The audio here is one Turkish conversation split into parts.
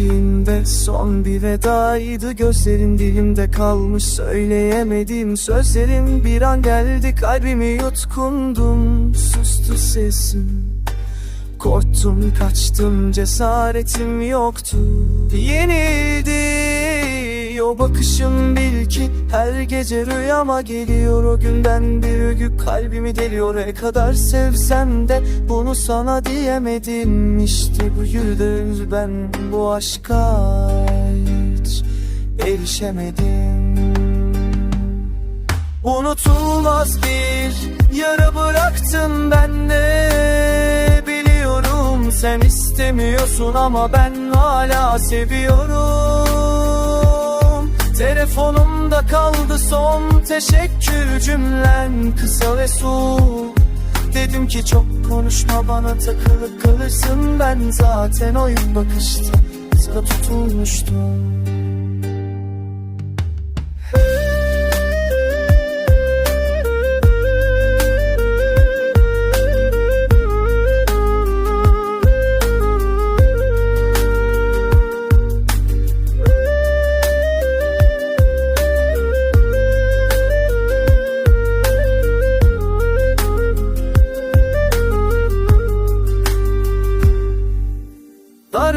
içimde son bir vedaydı. Gözlerin dilimde kalmış söyleyemediğim sözlerim Bir an geldi. Kalbimi yutkundum Sustu sesim. Korktum kaçtım cesaretim yoktu O bakışım bil ki Her gece rüyama geliyor. O günden bir ögü Kalbimi deliyor. Ne kadar sevsem de Bunu sana diyemedim. İşte bu yüzden Ben bu aşka hiç erişemedim. Unutulmaz bir yara bıraktın bende Biliyorum sen istemiyorsun ama ben hala seviyorum Telefonumda kaldı son teşekkür cümlen kısa ve soğuk Dedim ki çok konuşma bana takılıp kalırsın. Ben zaten oyun bakışta sana tutulmuştum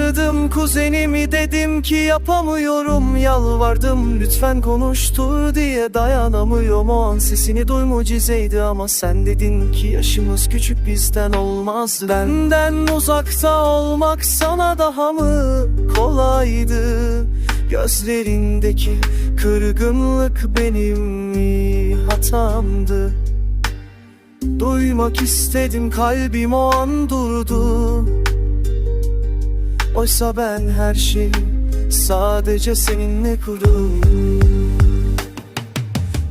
Aradım kuzenimi dedim ki yapamıyorum Yalvardım. Lütfen konuştur diye dayanamıyorum. O an sesini duy mucizeydi ama sen dedin ki Yaşımız küçük bizden olmaz. Benden uzakta olmak sana daha mı kolaydı? Gözlerindeki kırgınlık benim mi hatamdı? Duymak istedim kalbim o an durdu Oysa ben her şeyi sadece seninle kurdum.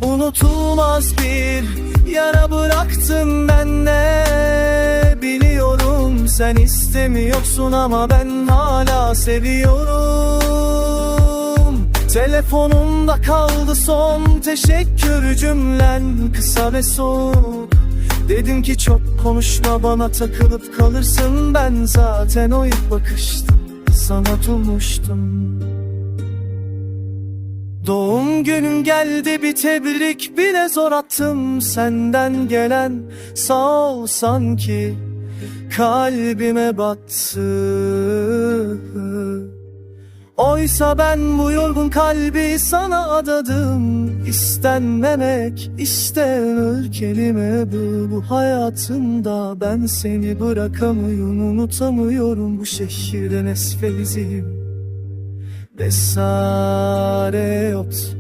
Unutulmaz bir yara bıraktın bende. Biliyorum sen istemiyorsun ama ben hala seviyorum. Telefonumda kaldı son teşekkür cümlen kısa ve soğuk Dedim ki çok konuşma bana takılıp kalırsın. Ben zaten o ilk bakışta sana tutmuştum. Doğum günün geldi bir tebrik bile zor attım. Senden gelen sağ ol sanki kalbime battı Oysa ben bu yorgun kalbi sana adadım. İstenmemek istenir kelime bu. Bu hayatımda ben seni bırakamıyorum Unutamıyorum. Bu şehirde nesfelizim Besare yoktu